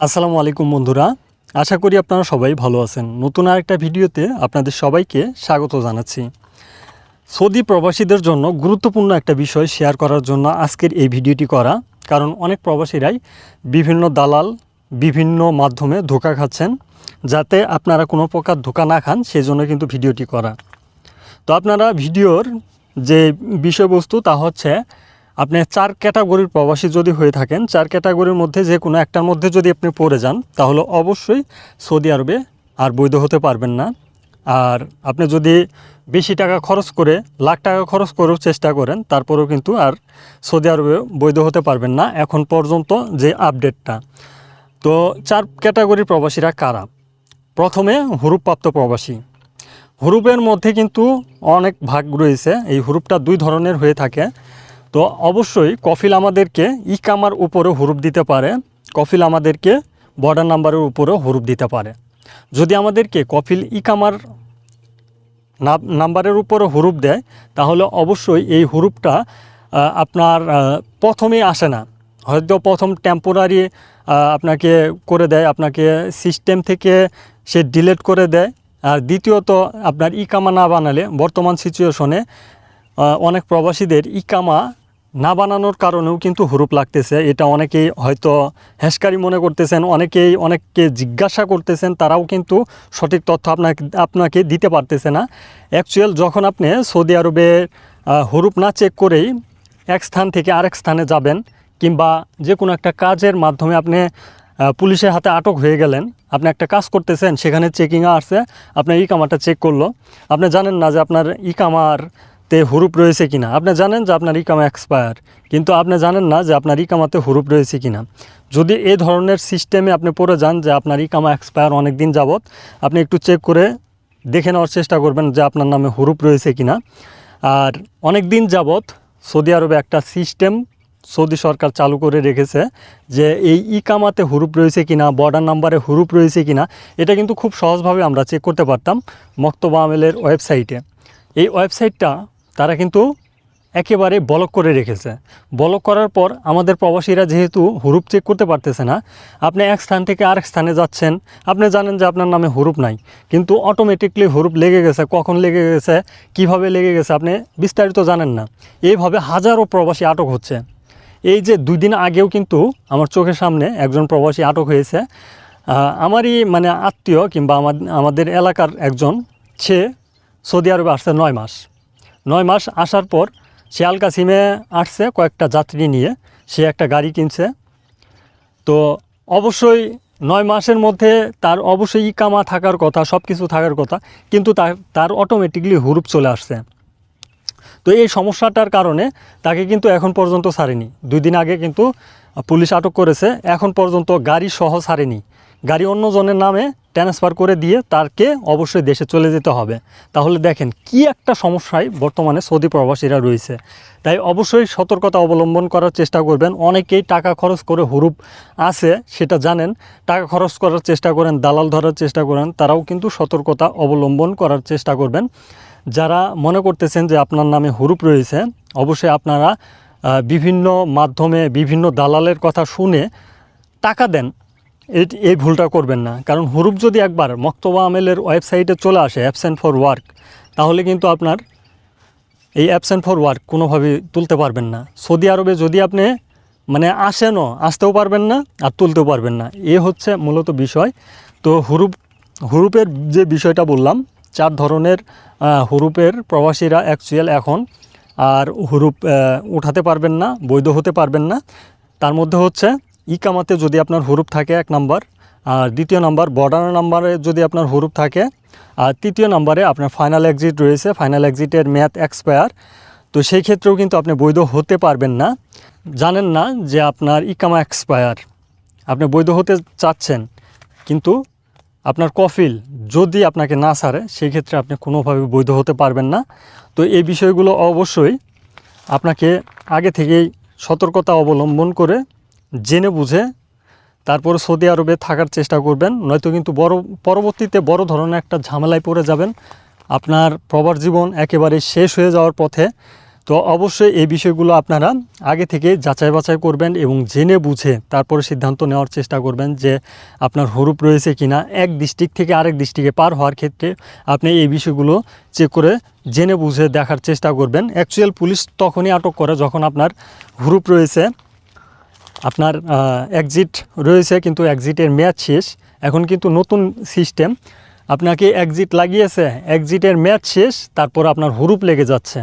আসসালামু আলাইকুম বন্ধুরা। আশা করি আপনারা সবাই ভালো আছেন। নতুন আরেকটা ভিডিওতে আপনাদের সবাইকে স্বাগত জানাচ্ছি। সৌদি প্রবাসীদের জন্য গুরুত্বপূর্ণ একটা বিষয় শেয়ার করার জন্য আজকের এই ভিডিওটি করা। কারণ অনেক প্রবাসীরাই বিভিন্ন দালাল, বিভিন্ন মাধ্যমে ধোকা খাচ্ছেন, যাতে আপনারা কোনো প্রকার ধোকা না খান সেই জন্য কিন্তু ভিডিওটি করা। তো আপনারা ভিডিওর যে বিষয়বস্তু তা হচ্ছে আপনি চার ক্যাটাগরির প্রবাসী যদি হয়ে থাকেন, চার ক্যাটাগরির মধ্যে যে কোনো একটার মধ্যে যদি আপনি পড়ে যান, তাহলে অবশ্যই সৌদি আরবে আর বৈধ হতে পারবেন না। আর আপনি যদি বেশি টাকা খরচ করে, লাখ টাকা খরচ করেও চেষ্টা করেন, তারপরেও কিন্তু আর সৌদি আরবে বৈধ হতে পারবেন না এখন পর্যন্ত যে আপডেটটা। তো চার ক্যাটাগরির প্রবাসীরা কারা? প্রথমে হুরুপ্রাপ্ত প্রবাসী। হুরুপের মধ্যে কিন্তু অনেক ভাগ রয়েছে। এই হুরুপটা দুই ধরনের হয়ে থাকে। তো অবশ্যই কফিল আমাদেরকে ইকামার উপরেও হুরুপ দিতে পারে, কফিল আমাদেরকে বর্ডার নাম্বারের উপরেও হুরুপ দিতে পারে। যদি আমাদেরকে কফিল ইকামার নাম- নাম্বারের উপরে হুরুপ দেয়, তাহলে অবশ্যই এই হুরুপটা আপনার প্রথমেই আসে না। হয়তো প্রথম টেম্পোরারি আপনাকে করে দেয়, আপনাকে সিস্টেম থেকে সে ডিলেট করে দেয়। আর দ্বিতীয়ত, আপনার ইকামা না বানালে বর্তমান সিচুয়েশনে অনেক প্রবাসীদের ইকামা না বানানোর কারণেও কিন্তু হুরুপ লাগতেছে। এটা অনেকেই হয়তো হেসকারি মনে করতেছেন অনেকেই অনেককে জিজ্ঞাসা করতেছেন তারাও কিন্তু সঠিক তথ্য আপনাকে আপনাকে দিতে পারতেছে না। অ্যাকচুয়াল যখন আপনি সৌদি আরবে আহ, হুরুপ না চেক করেই এক স্থান থেকে আরেক স্থানে যাবেন কিংবা যে কোনো একটা কাজের মাধ্যমে আপনি পুলিশের হাতে আটক হয়ে গেলেন আপনি একটা কাজ করতেছেন সেখানে চেকিংয়ে আসছে আপনার ইকামাটা চেক করল। আপনি জানেন না যে আপনার ইকামার তে হুরুপ রয়েছে কিনা? আপনি জানেন যে আপনার ইকামা এক্সপায়ার কিন্তু আপনি জানেন না যে আপনার ইকামাতে হুরুপ রয়েছে কিনা। যদি এই ধরনের সিস্টেমে আপনি পড়ে যান যে আপনার ইকামা এক্সপায়ার অনেক দিন যাবত আপনি একটু চেক করে দেখে নেওয়ার চেষ্টা করবেন যে আপনার নামে হুরুপ রয়েছে কিনা। আর অনেক দিন যাবত সৌদি আরবে একটা সিস্টেম সৌদি সরকার চালু করে রেখেছে যে এই ইকামাতে হুরুপ রয়েছে কিনা বর্ডার নাম্বারে হুরুপ রয়েছে কিনা, এটা কিন্তু খুব সহজভাবে আমরা চেক করতে পারতাম মক্তবা আমেলের ওয়েবসাইটে এই ওয়েবসাইটটা তারা কিন্তু একেবারে ব্লক করে রেখেছে। ব্লক করার পর আমাদের প্রবাসীরা যেহেতু হুরুপ চেক করতে পারতেছে না, আপনি এক স্থান থেকে আরেক স্থানে যাচ্ছেন, আপনি জানেন যে আপনার নামে হুরুপ নাই। কিন্তু অটোমেটিকলি হুরুপ লেগে গেছে, কখন লেগে গেছে, কীভাবে লেগে গেছে আপনি বিস্তারিত জানেন না। এইভাবে হাজারো প্রবাসী আটক হচ্ছে। এই যে দুই দিন আগেও কিন্তু আমার চোখের সামনে একজন প্রবাসী আটক হয়েছে। আমারই মানে আত্মীয় কিংবা আমা- আমাদের এলাকার একজন, সে সৌদি আরবে আসছে নয় মাস। নয় মাস আসার পর সে কাসিমে আসছে কয়েকটা যাত্রী নিয়ে। সে একটা গাড়ি কিনছে। তো অবশ্যই নয় মাসের মধ্যে তার অবশ্যই ইকামা থাকার কথা সব কিছু থাকার কথা, কিন্তু তার তার অটোমেটিকলি হুরুপ চলে আসছে। তো এই সমস্যাটার কারণে তাকে কিন্তু এখন পর্যন্ত ছাড়েনি। দুই দিন আগে কিন্তু পুলিশ আটক করেছে, এখন পর্যন্ত গাড়ি সহ ছাড়েনি। গাড়ি অন্যজনের নামে ট্রান্সফার করে দিয়ে তারকে অবশ্যই দেশে চলে যেতে হবে। তাহলে দেখেন কি একটা সমস্যায় বর্তমানে সৌদি প্রবাসীরা রয়েছে। তাই অবশ্যই সতর্কতা অবলম্বন করার চেষ্টা করবেন। অনেকেই টাকা খরচ করে হুরুপ আছে, সেটা জানেন। টাকা খরচ করার চেষ্টা করেন, দালাল ধরার চেষ্টা করেন, তারাও কিন্তু সতর্কতা অবলম্বন করার চেষ্টা করবেন। যারা মনে করতেছেন যে আপনার নামে হুরুপ রয়েছে, অবশ্যই আপনারা বিভিন্ন মাধ্যমে বিভিন্ন দালালের কথা শুনে টাকা দেন। এই এই ভুলটা করবেন না। কারণ হুরুপ যদি একবার মক্তবা আমেলের ওয়েবসাইটে চলে আসে অ্যাবসেন্ট ফর ওয়ার্ক তাহলে কিন্তু আপনার এই অ্যাবসেন্ট ফর ওয়ার্ক কোনোভাবেই তুলতে পারবেন না। সৌদি আরবে যদি আপনি মানে আসেনও, আসতেও পারবেন না আর তুলতেও পারবেন না। এ হচ্ছে মূলত বিষয়। তো হুরুপ, হুরুপের যে বিষয়টা বললাম, চার ধরনের হুরুপের প্রবাসীরা অ্যাকচুয়াল এখন আর হুরুপ উঠাতে পারবেন না, বৈধ হতে পারবেন না। তার মধ্যে হচ্ছে ইকামাতে যদি আপনার হুরুপ থাকে এক নাম্বার, আর দ্বিতীয় নাম্বার বর্ডার নাম্বারে যদি আপনার হুরুপ থাকে, আর তৃতীয় নাম্বারে আপনার ফাইনাল এক্সিট রয়েছে ফাইনাল এক্সিটের ম্যাথ এক্সপায়ার তো সেই ক্ষেত্রেও কিন্তু আপনি বৈধ হতে পারবেন না। জানেন না যে আপনার ইকামা এক্সপায়ার আপনি বৈধ হতে চাচ্ছেন, কিন্তু আপনার কফিল যদি আপনাকে না ছাড়ে সেই ক্ষেত্রে আপনি কোনোভাবে বৈধ হতে পারবেন না। তো এই বিষয়গুলো অবশ্যই আপনাকে আগে থেকেই সতর্কতা অবলম্বন করে জেনে বুঝে তারপর সৌদি আরবে থাকার চেষ্টা করবেন, নয়তো কিন্তু বড়, পরবর্তীতে বড় ধরনের একটা ঝামেলায় পড়ে যাবেন। আপনার প্রবার জীবন একেবারে শেষ হয়ে যাওয়ার পথে। তো অবশ্যই এই বিষয়গুলো আপনারা আগে থেকে যাচাই বাছাই করবেন এবং জেনে বুঝে তারপরে সিদ্ধান্ত নেওয়ার চেষ্টা করবেন যে আপনার হরুপ রয়েছে কিনা। এক ডিস্ট্রিক্ট থেকে আরেক ডিস্ট্রিক্টে পার হওয়ার ক্ষেত্রে আপনি এই বিষয়গুলো চেক করে জেনে বুঝে দেখার চেষ্টা করবেন। অ্যাকচুয়াল পুলিশ তখনই আটক করে যখন আপনার হুরুপ রয়েছে। আপনার এক্সিট রয়েছে, কিন্তু এক্সিটের মেয়াদ শেষ। এখন কিন্তু নতুন সিস্টেম আপনাকে এক্সিট লাগিয়েছে এক্সিটের মেয়াদ শেষ, তারপর আপনার হুরুপ লেগে যাচ্ছে।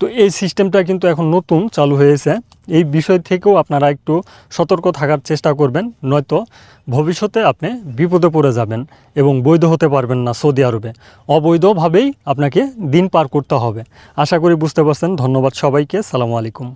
তো এই সিস্টেমটা কিন্তু এখন নতুন, চালু হয়েছে। এই বিষয় থেকেও আপনারা একটু সতর্ক থাকার চেষ্টা করবেন, নয়তো ভবিষ্যতে আপনি বিপদে পড়ে যাবেন এবং বৈধ হতে পারবেন না সৌদি আরবে। অবৈধভাবেই আপনাকে দিন পার করতে হবে। আশা করি বুঝতে পারছেন। ধন্যবাদ সবাইকে। সালামু আলাইকুম।